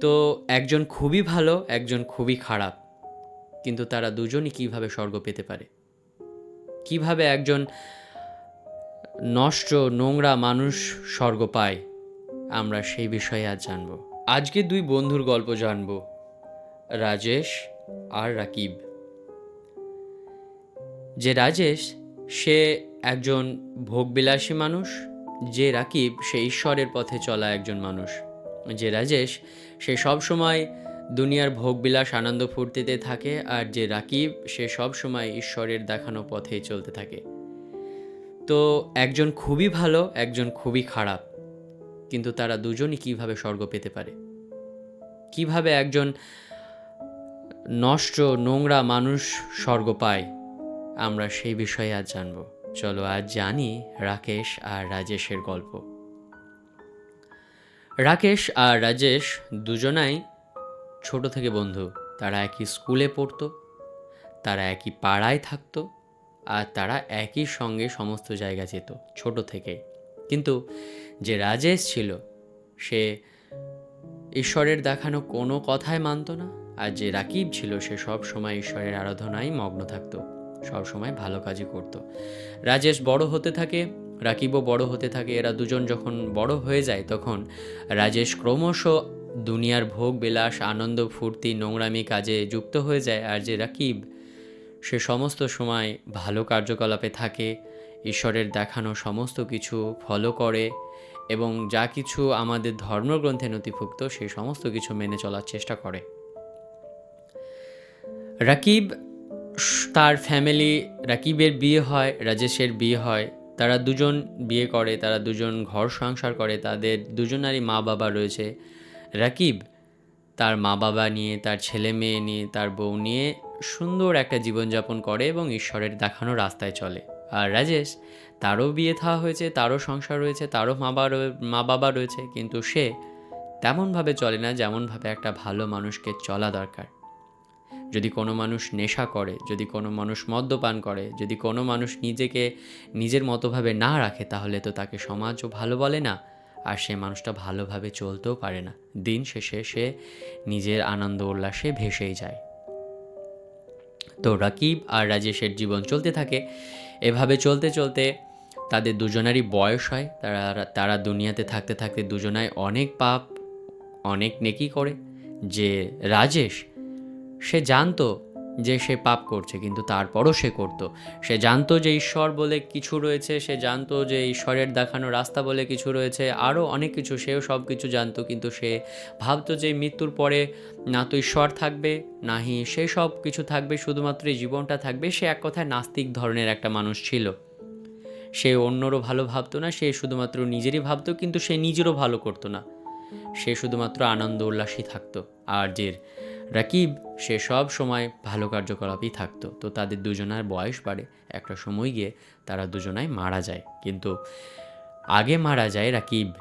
তো একজন খুবই ভালো, একজন খুবই খারাপ। কিন্তু তারা দুজনই কীভাবে স্বর্গ পেতে পারে? কীভাবে একজন নষ্ট, নোংরা মানুষ স্বর্গ পায়? আমরা সেই বিষয়ে আজ জানব। আজকে দুই বন্ধুর গল্প জানব, রাজেশ আর রাকিব। যে রাজেশ, সে একজন ভোগবিলাসী মানুষ, যে রাকিব, সে ঈশ্বরের পথে চলা একজন মানুষ। যে রাজেশ, সে সব সময় দুনিয়ার ভোগবিলাস আনন্দ ফুর্তিতে থাকে আর যে রাকিব, সে সব সময় ঈশ্বরের দেখানো পথেই চলতে থাকে। তো একজন খুবই ভালো, একজন খুবই খারাপ। কিন্তু তারা দুজনই কীভাবে স্বর্গ পেতে পারে? কীভাবে একজন নষ্ট, নোংরা মানুষ স্বর্গ পায়? আমরা সেই বিষয়ে আজ জানব। চলো আজ জানি রাকেশ আর রাজেশের গল্প। রাকেশ আর রাজেশ দুজনাই ছোট থেকে বন্ধু। তারা একই স্কুলে পড়তো, তারা একই পাড়ায় থাকতো, আর তারা একই সঙ্গে সমস্ত জায়গা যেত, ছোট থেকে কিন্তু যে রাজেশ ছিল, সে ঈশ্বরের দেখানো কোনো কথাই মানতো না, আর যে রাকিব ছিল, সে সব সময় ঈশ্বরের আরাধনায় মগ্ন থাকতো, সব সময় ভালো কাজই করত। রাজেশ বড় হতে থাকে রাকিবও বড় হতে থাকে। এরা দুজন যখন বড় হয়ে যায় তখন রাজেশ ক্রমশ দুনিয়ার ভোগ, বিলাস, আনন্দ, ফুর্তি, নোংরামি কাজে যুক্ত হয়ে যায় আর যে রাকিব, সে সমস্ত সময় ভালো কার্যকলাপে থাকে, ঈশ্বরের দেখানো সমস্ত কিছু ফলো করে এবং যা কিছু আমাদের ধর্মগ্রন্থে নথিভুক্ত সেই সমস্ত কিছু মেনে চলার চেষ্টা করে। রাকিব তার ফ্যামিলি রাকিবের বিয়ে হয়, রাজেশের বিয়ে হয়। তারা দুজন বিয়ে করে, তারা দুজন ঘর সংসার করে, তাদের দুজনারই মা বাবা রয়েছে। রাকিব তার মা বাবা নিয়ে, তার ছেলে মেয়ে নিয়ে, তার বউ নিয়ে সুন্দর একটা জীবনযাপন করে এবং ঈশ্বরের দেখানো রাস্তায় চলে। আর রাজেশ তারও বিয়ে থাওয়া হয়েছে, তারও সংসার রয়েছে, তারও মা বাবা মা বাবা রয়েছে, কিন্তু সে তেমনভাবে চলে না যেমনভাবে একটা ভালো মানুষকে চলা দরকার। যদি কোনো মানুষ নেশা করে, যদি কোনো মানুষ মদ্যপান করে, যদি কোনো মানুষ নিজেকে, নিজের মতোভাবে না রাখে, তাহলে তো তাকে সমাজও ভালো বলে না। আর সে মানুষটা ভালোভাবে চলতেও পারে না। দিন শেষে সে নিজের আনন্দ উল্লাসে ভেসেই যায়। তো রাকিব আর রাজেশের জীবন চলতে থাকে। এভাবে চলতে চলতে তাদের দুজনারই বয়স হয়। তারা তারা দুনিয়াতে থাকতে থাকতে দুজনায় অনেক পাপ, অনেক নেকি করে। যে রাজেশ সে জানতো যে সে পাপ করছে, কিন্তু তারপরও সে করতো। সে জানতো যে ঈশ্বর বলে কিছু রয়েছে, সে জানতো যে ঈশ্বরের দেখানো রাস্তা বলে কিছু রয়েছে, আরও অনেক কিছু, সেও সব কিছু জানতো, কিন্তু সে ভাবতো যে মৃত্যুর পরে না তো ঈশ্বর থাকবে, নাহি সে সব কিছু থাকবে, শুধুমাত্র এই জীবনটা থাকবে। সে এক কথায় নাস্তিক ধরনের একটা মানুষ ছিল। সে অন্যরও ভালো ভাবতো না, সে শুধুমাত্র নিজেরই ভাবতো, কিন্তু সে নিজেরও ভালো করতো না। সে শুধুমাত্র আনন্দ, উল্লাসই থাকতো। আর যে রাকিব, সে সব সময় ভালো কার্যকলাপই থাকতো। তো তাদের দুজনার বয়স বাড়ে। একটা সময় গিয়ে তারা দুজনাই মারা যায়। কিন্তু আগে মারা যায় রাকিব।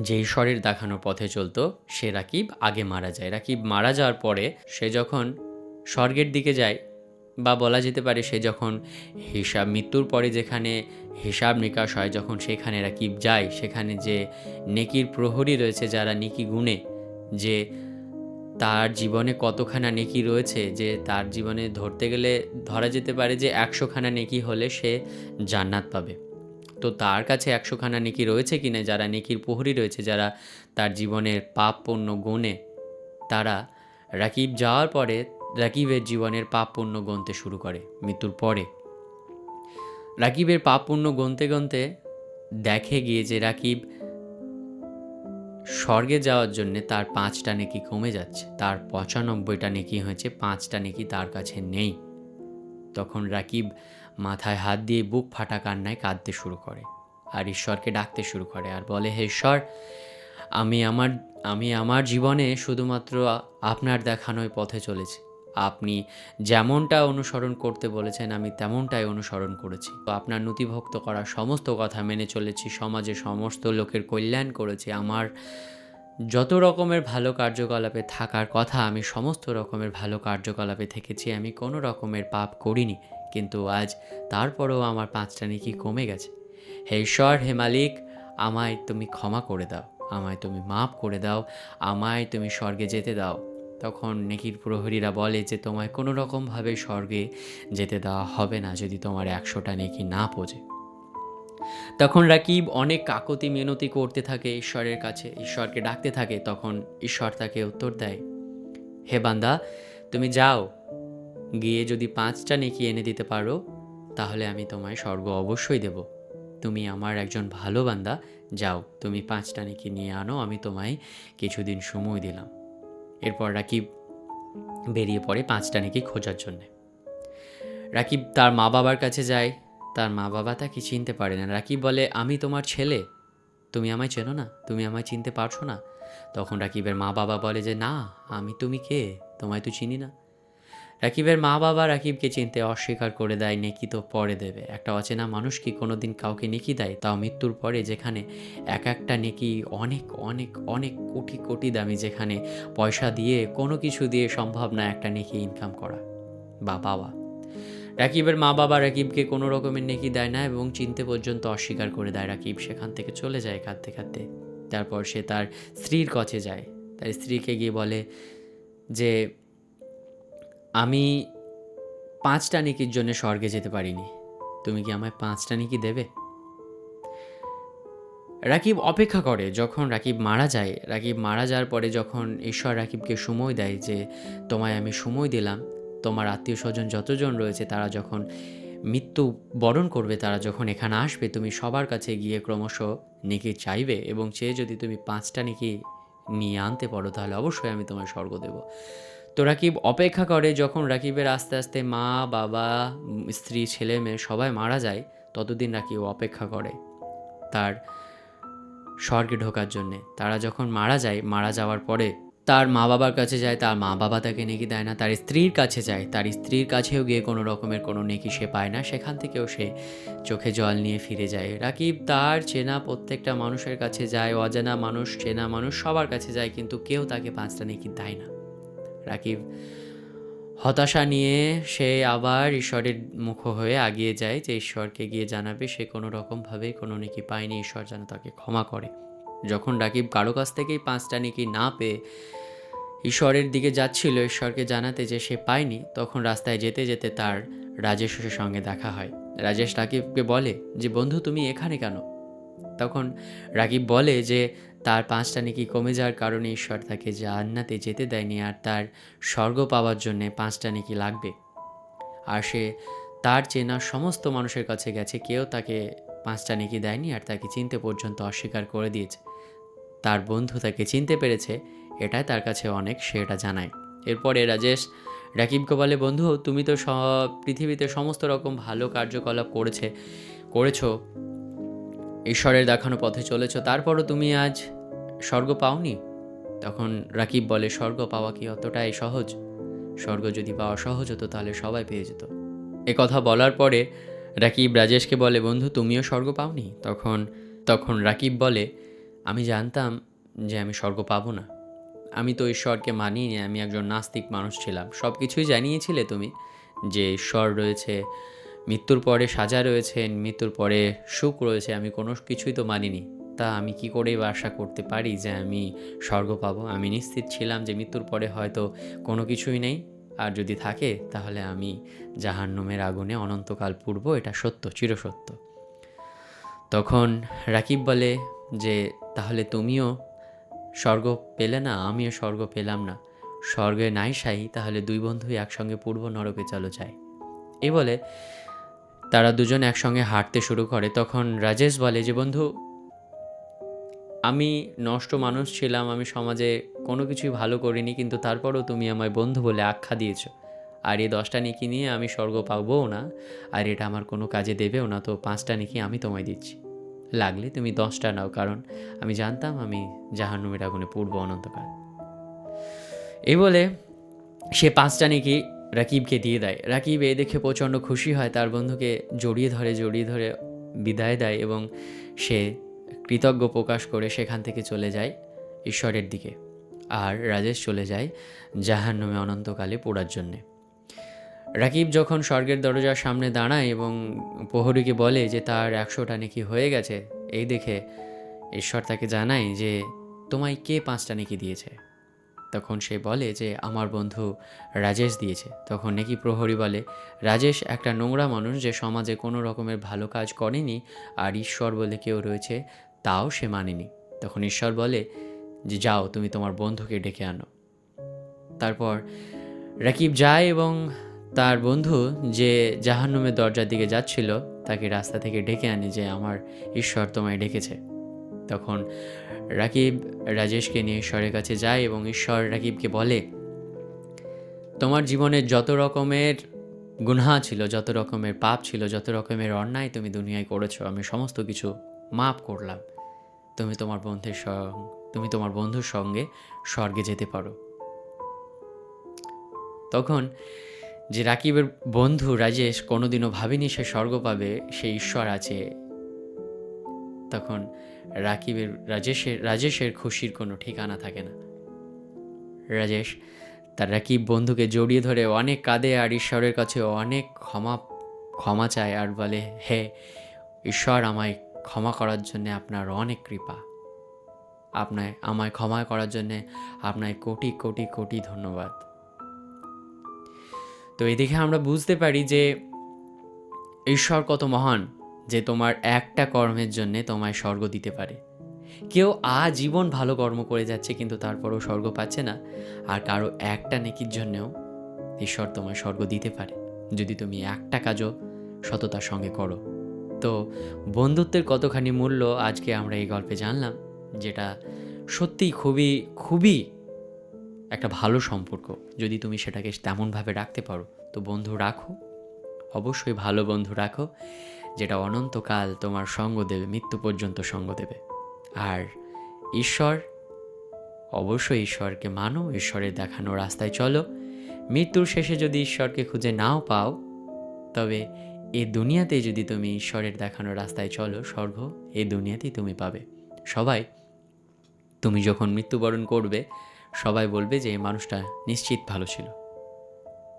যে ঈশ্বরের দেখানো পথে চলতো, সে রাকিব আগে মারা যায়। রাকিব মারা যাওয়ার পরে সে যখন স্বর্গের দিকে যায়, বা বলা যেতে পারে সে যখন হিসাব, মৃত্যুর পরে যেখানে হিসাব নিকাশ হয়, যখন সেখানে রাকিব যায়, সেখানে যে নেকির প্রহরী রয়েছে, যারা নেকি গুণে যে তার জীবনে কতখানা নেকি রয়েছে যে তার জীবনে ধরতে গেলে ধরা যেতে পারে যে একশোখানা নেকি হলে সে জান্নাত পাবে। তো তার কাছে একশোখানা নেকি রয়েছে কিনা, যারা নেকির প্রহরী রয়েছে, যারা তার জীবনের পাপ পণ্য গুণে, তারা রাকিব যাওয়ার পরে রাকিবের জীবনের পাপ পুণ্য গণতে শুরু করে মৃত্যুর পরে। রাকিবের পাপ পুণ্য গণতে গণতে দেখে গিয়ে যে রাকিব স্বর্গে যাওয়ার জন্য তার পাঁচটা নেকি কমে যাচ্ছে। তার পঁচানব্বইটা নেকি হয়েছে, পাঁচটা নেকি তার কাছে নেই। তখন রাকিব মাথায় হাত দিয়ে বুক ফাটা কান্নায় কাঁদতে শুরু করে আর ঈশ্বরকে ডাকতে শুরু করে আর বলে, হে ঈশ্বর, আমি আমার আমি আমার জীবনে শুধুমাত্র আপনার দেখানোই পথে চলেছি। আপনি যেমনটা অনুসরণ করতে বলেছেন, আমি তেমনটাই অনুসরণ করেছি। তো আপনার নথিভুক্ত করা সমস্ত কথা মেনে চলেছি, সমাজে সমস্ত লোকের কল্যাণ করেছি। আমার যত রকমের ভালো কার্যকলাপে থাকার কথা, আমি সমস্ত রকমের ভালো কার্যকলাপে থেকেছি। আমি কোনো রকমের পাপ করিনি, কিন্তু আজ তারপরেও আমার পাঁচটা নাকি কমে গেছে। হে ঈশ্বর, হে মালিক, আমায় তুমি ক্ষমা করে দাও, আমায় তুমি মাফ করে দাও, আমায় তুমি স্বর্গে যেতে দাও। তখন নেকির প্রহরীরা বলে যে, তোমায় কোনো রকমভাবে স্বর্গে যেতে দেওয়া হবে না যদি তোমার একশোটা নেকি না পচে। তখন রাকিব অনেক কাকতি মিনতি করতে থাকে ঈশ্বরের কাছে, ঈশ্বরকে ডাকতে থাকে। তখন ঈশ্বর তাকে উত্তর দেয়, হে বান্দা, তুমি যাও, গিয়ে যদি পাঁচটা নেকি এনে দিতে পারো, তাহলে আমি তোমায় স্বর্গ অবশ্যই দেব। তুমি আমার একজন ভালো বান্দা, যাও, তুমি পাঁচটা নেকি নিয়ে আনো, আমি তোমায় কিছুদিন সময় দিলাম। এরপর রাকিব বেরিয়ে পড়ে পাঁচটা নাকি খোঁজার জন্যে। রাকিব তার মা বাবার কাছে যায়, তার মা বাবা তাকে চিনতে পারে না। রাকিব বলে, আমি তোমার ছেলে। তুমি আমায় চেনো না, তুমি আমায় চিনতে পারছ না? তখন রাকিবের মা বাবা বলে যে, না, আমি তুমি কে? তোমায় তো চিনি না। রাকিবের মা বাবা রাকিবকে চিনতে অস্বীকার করে দেয়, নেকি তো পরে দেবে। একটা অচেনা মানুষ কি কোনোদিন কাউকে নেকি দেয়? তাও মৃত্যুর পরে যেখানে এক একটা নেকি অনেক অনেক অনেক কোটি কোটি দামি, যেখানে পয়সা দিয়ে, কোনো কিছু দিয়ে সম্ভব না একটা নেকি ইনকাম করা বা বাবা রাকিবের মা বাবা রাকিবকে কোনো রকমের নেকি দেয় না এবং চিনতে পর্যন্ত অস্বীকার করে দেয়। রাকিব সেখান থেকে চলে যায় কাঁদতে কাঁদতে। তারপর সে তার স্ত্রীর কাছে যায়। তার স্ত্রীকে গিয়ে বলে যে আমি পাঁচটা নিকির জন্য স্বর্গে যেতে পারিনি। তুমি কি আমায় পাঁচটা নিকি দেবে? রাকিব অপেক্ষা করে যখন রাকিব মারা যায়, রাকিব মারা যাওয়ার পরে যখন ঈশ্বর রাকিবকে সময় দেয় যে, তোমায় আমি সময় দিলাম, তোমার আত্মীয় স্বজন যতজন রয়েছে তারা যখন মৃত্যু বরণ করবে, তারা যখন এখানে আসবে, তুমি সবার কাছে গিয়ে ক্রমশ নিকি চাইবে এবং চেয়ে যদি তুমি পাঁচটা নিকি নিয়ে আনতে পারো, তাহলে অবশ্যই আমি তোমায় স্বর্গ দেব। তো রাকিব অপেক্ষা করে যখন রাকিবের আস্তে আস্তে মা, বাবা স্ত্রী, ছেলে, মেয়ে সবাই মারা যায়, ততদিন রাকিব অপেক্ষা করে তার স্বর্গে ঢোকার জন্যে। তারা যখন মারা যায়, মারা যাওয়ার পরে তার মা বাবার কাছে যায়, তার মা বাবা তাকে নেকি দেয় না, তার স্ত্রীর কাছে যায়। তার স্ত্রীর কাছেও গিয়ে কোনো রকমের কোনো নেকি সে পায় না, সেখান থেকেও সে চোখে জল নিয়ে ফিরে যায়। রাকিব তার চেনা প্রত্যেকটা মানুষের কাছে যায়, অজানা মানুষ, চেনা মানুষ সবার কাছে যায়, কিন্তু কেউ তাকে পাঁচটা নেকি দেয় না। রাকিব হতাশা নিয়ে সে আবার ঈশ্বরের মুখ হয়ে আগিয়ে যায় যে ঈশ্বরকে গিয়ে জানাবে, সে কোনো রকমভাবে কোনো নেকি পায়নি, ঈশ্বর যেন তাকে ক্ষমা করে। যখন রাকিব কারও কাছ থেকেই পাঁচটা নেকি না পেয়ে ঈশ্বরের দিকে যাচ্ছিল, ঈশ্বরকে জানাতে যে সে পায়নি, তখন রাস্তায় যেতে যেতে তার রাজেশের সঙ্গে দেখা হয়। রাজেশ রাকিবকে বলে, যে বন্ধু, তুমি এখানে কেন? তখন রাকিব বলে যে তার পাঁচটা নাকি কমে যাওয়ার কারণে ঈশ্বর তাকে জান্নাতে যেতে দেয়নি আর তার স্বর্গ পাওয়ার জন্যে পাঁচটা নাকি লাগবে। আর সে তার চেনা সমস্ত মানুষের কাছে গেছে, কেউ তাকে পাঁচটা নেকি দেয়নি আর তাকে চিনতে পর্যন্ত অস্বীকার করে দিয়েছে। তার বন্ধু তাকে চিনতে পেরেছে, এটাই তার কাছে অনেক, সে এটা জানায়। এরপরে রাজেশ, রাকিবকে বলে, বন্ধু, তুমি তো সব পৃথিবীতে সমস্ত রকম ভালো কার্যকলাপ করেছে, করেছ ঈশ্বরের দেখানো পথে চলেছো, তারপরও তুমি আজ স্বর্গ পাওনি? তখন রাকিব বলে, স্বর্গ পাওয়া কি অতটাই সহজ? স্বর্গ যদি পাওয়া সহজ হতো, তাহলে সবাই পেয়ে যেত। এ কথা বলার পরে রাকিব রাজেশকে বলে, বন্ধু, তুমিও স্বর্গ পাওনি? তখন তখন রাকিব বলে, আমি জানতাম যে আমি স্বর্গ পাবো না। আমি তো ঈশ্বরকে মানিনি, আমি একজন নাস্তিক মানুষ ছিলাম। সব কিছুই জানিয়েছিলে তুমি যে ঈশ্বর রয়েছে মৃত্যুর পরে সাজা রয়েছে মৃত্যুর পরে সুখ রয়েছে, আমি কোনো কিছুই তো মানিনি। তা আমি কি করে বা আশা করতে পারি যে আমি স্বর্গ পাবো? আমি নিশ্চিত ছিলাম যে মৃত্যুর পরে হয়তো কোনো কিছুই নেই। আর যদি থাকে, তাহলে আমি জাহান্নমের আগুনে অনন্তকাল পূর্ব এটা সত্য, চিরসত্য। তখন রাকিব বলে যে, তাহলে তুমিও স্বর্গ পেলে না, আমিও স্বর্গ পেলাম না। স্বর্গে নাই সাই, তাহলে দুই বন্ধুই একসঙ্গে পূর্ব নরকে চলো যায় এই বলে তারা দুজন একসঙ্গে হাঁটতে শুরু করে, তখন রাজেশ বলে, যে বন্ধু, আমি নষ্ট মানুষ ছিলাম, আমি সমাজে কোনো কিছুই ভালো করিনি, কিন্তু তারপরও তুমি আমায় বন্ধু বলে আখ্যা দিয়েছ। আর এই দশটা নিকি নিয়ে আমি স্বর্গ পাবও না, আর এটা আমার কোনো কাজে দেবেও না, তো পাঁচটা নিকি আমি তোমায় দিচ্ছি। লাগলে তুমি দশটা নাও, কারণ আমি জানতাম আমি জাহান্নুমের আগুনে পূর্ব অনন্তকাল। এই বলে সে পাঁচটা নাকি রাকিবকে দিয়ে দেয়। রাকিব এই দেখে প্রচণ্ড খুশি হয়, তার বন্ধুকে জড়িয়ে ধরে জড়িয়ে ধরে বিদায় দেয় এবং সে কৃতজ্ঞ প্রকাশ করে সেখান থেকে চলে যায় ঈশ্বরের দিকে আর রাজেশ চলে যায় জাহান্নামে অনন্তকালে পড়ার জন্যে। রাকিব যখন স্বর্গের দরজার সামনে দাঁড়ায় এবং প্রহরীকে বলে যে তার একশোটা নাকি হয়ে গেছে, এই দেখে ঈশ্বর তাকে জানায় যে তোমায় কে পাঁচটা নেকি দিয়েছে? তখন সে বলে যে, আমার বন্ধু রাজেশ দিয়েছে। তখন নাকি প্রহরী বলে, রাজেশ একটা নোংরা মানুষ যে সমাজে কোনো রকমের ভালো কাজ করেনি আর ঈশ্বর বলে কেউ রয়েছে, তাও সে মানেনি। তখন ঈশ্বর বলে, যে যাও, তুমি তোমার বন্ধুকে ডেকে আনো। তারপর রাকিব যায় এবং তার বন্ধু যে জাহান্নুমের দরজার দিকে যাচ্ছিল, তাকে রাস্তা থেকে ডেকে আনে যে, আমার ঈশ্বর তোমায় ডেকেছে। তখন রাকিব রাজেশকে নিয়ে ঈশ্বরের কাছে যায় এবং ঈশ্বর রাকিবকে বলে, তোমার জীবনে যত রকমের গুনহা ছিল, যত রকমের পাপ ছিল, যত রকমের অন্যায় তুমি দুনিয়ায় করেছ, আমি সমস্ত কিছু মাপ করলাম। তুমি তোমার বন্ধুর সঙ্গ তুমি তোমার বন্ধুর সঙ্গে স্বর্গে যেতে পারো। তখন যে রাকিবের বন্ধু রাজেশ কোনোদিনও ভাবেনি সে স্বর্গ পাবে, সে ঈশ্বর আছে। তখন রাকিবের, রাজেশের রাজেশের খুশির কোনো ঠিকানা থাকে না। রাজেশ তার রাকিব বন্ধুকে জড়িয়ে ধরে অনেক কাঁদে আর ঈশ্বরের কাছে অনেক ক্ষমা ক্ষমা চায় আর বলে, হে, ঈশ্বর আমায় ক্ষমা করার জন্যে আপনার অনেক কৃপা। আপনায়, আমায় ক্ষমা করার জন্যে আপনায় কোটি কোটি কোটি ধন্যবাদ। তো এই দেখে আমরা বুঝতে পারি যে ঈশ্বর কত মহান। যে তোমার একটা কর্মের জন্যে তোমায় স্বর্গ দিতে পারে। কেউ আজীবন ভালো কর্ম করে যাচ্ছে কিন্তু তারপরও স্বর্গ পাচ্ছে না। আর কারও একটা নেকির জন্যেও ঈশ্বর তোমায় স্বর্গ দিতে পারে। যদি তুমি একটা কাজও সততার সঙ্গে করো। তো বন্ধুত্বের কতখানি মূল্য আজকে আমরা এই গল্পে জানলাম, যেটা সত্যিই খুবই খুবই একটা ভালো সম্পর্ক। যদি তুমি সেটাকে তেমনভাবে রাখতে পারো, তো বন্ধু রাখো। অবশ্যই ভালো বন্ধু রাখো। যেটা অনন্তকাল তোমার সঙ্গ দেবে মৃত্যু পর্যন্ত সঙ্গ দেবে। আর ঈশ্বর, অবশ্যই ঈশ্বরকে মানো, ঈশ্বরের দেখানো রাস্তায় চলো। মৃত্যুর শেষে যদি ঈশ্বরকে খুঁজে নাও পাও, তবে এ দুনিয়াতে যদি তুমি ঈশ্বরের দেখানো রাস্তায় চলো, স্বর্গ, এ দুনিয়াতেই তুমি পাবে। সবাই, তুমি যখন মৃত্যুবরণ করবে, সবাই বলবে যে এই মানুষটা নিশ্চিত ভালো ছিল।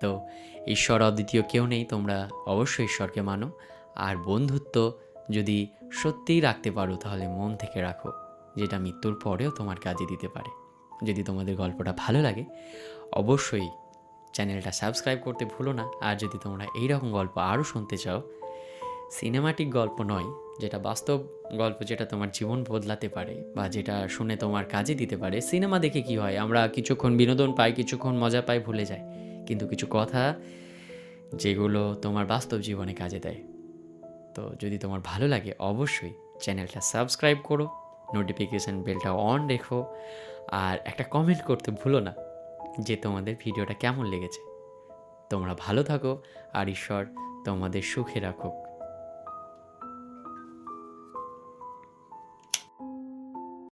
তো ঈশ্বর অদ্বিতীয় কেউ নেই, তোমরা অবশ্যই ঈশ্বরকে মানো। আর বন্ধুত্ব যদি সত্যিই রাখতে পারো, তাহলে মন থেকে রাখো। যেটা মৃত্যুর পরেও তোমার কাজে দিতে পারে। যদি তোমাদের গল্পটা ভালো লাগে, অবশ্যই চ্যানেলটা সাবস্ক্রাইব করতে ভুলো না। আর যদি তোমরা এইরকম গল্প আরও শুনতে চাও, সিনেমাটিক গল্প নয়, যেটা বাস্তব গল্প যেটা তোমার জীবন বদলাতে পারে বা যেটা শুনে তোমার কাজে দিতে পারে, সিনেমা দেখে কি হয়? আমরা কিছুক্ষণ বিনোদন পাই, কিছুক্ষণ মজা পাই, ভুলে যাই। কিন্তু কিছু কথা যেগুলো তোমার বাস্তব জীবনে কাজে দেয়। তো যদি তোমার ভালো লাগে অবশ্যই চ্যানেলটা সাবস্ক্রাইব করো নোটিফিকেশান বেলটা অন রেখো আর একটা কমেন্ট করতে ভুলো না যে তোমাদের ভিডিওটা কেমন লেগেছে। তোমরা ভালো থাকো আর ঈশ্বর তোমাদের সুখে রাখুক।